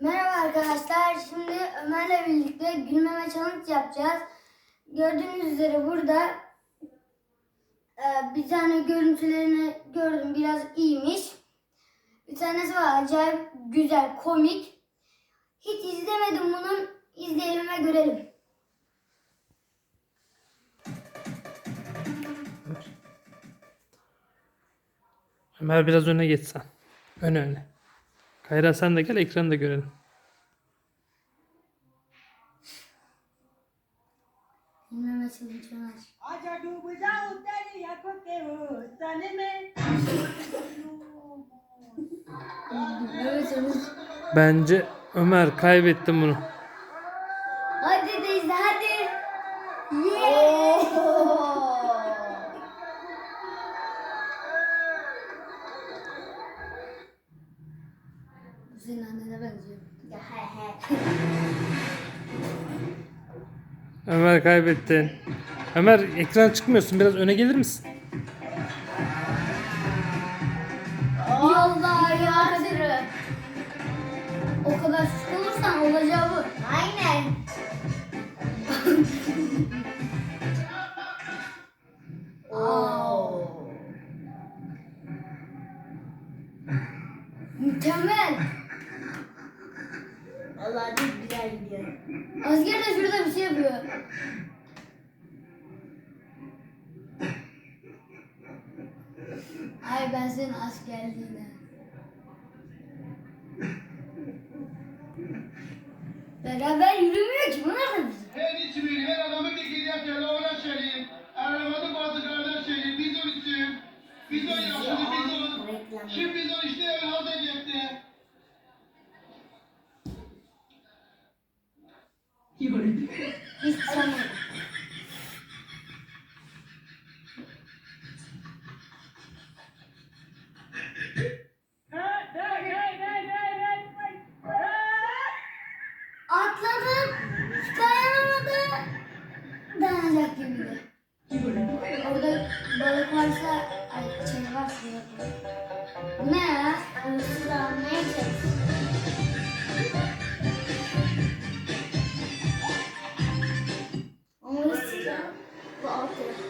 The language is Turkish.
Merhaba arkadaşlar. Şimdi Ömer'le birlikte gülmeme challenge yapacağız. Gördüğünüz üzere burada e, bir tane görüntülerini gördüm. Biraz iyiymiş. Bir tanesi var acayip güzel, komik. Hiç izlemedim bunun. İzleyelim ve görelim. Ömer biraz öne geçsen. Öne öne. Hayra sen de gel ekranı da görelim. Bence Ömer kaybettim bunu. Senin annene benziyor. Ya he he. Ömer kaybettin. Ömer ekran çıkmıyorsun. Biraz öne gelir misin? Yolda ya. O kadar şık olursan olacağı bu. Aynen. Mükemmel. Vallahi çok güzel gidiyor. Asker de şurada bir şey yapıyor. Ay ben senin askerliğine. Beraber yürümüyor ki. Bu nasıl bizim? Her ismini her adamı bir giderken ona söyleyin. Aramadı bazılarına söyleyin. Bizon isim. Bizon yaşlı bizon. Reklam. Şimdi bizon işte hazır gitti. Hiç sanmıyorum. Atladı. Dayanamadı. Dayanacak gibiydi. Orada balık varsa, ay şey varsa yok. Bu ne ya? Thank you.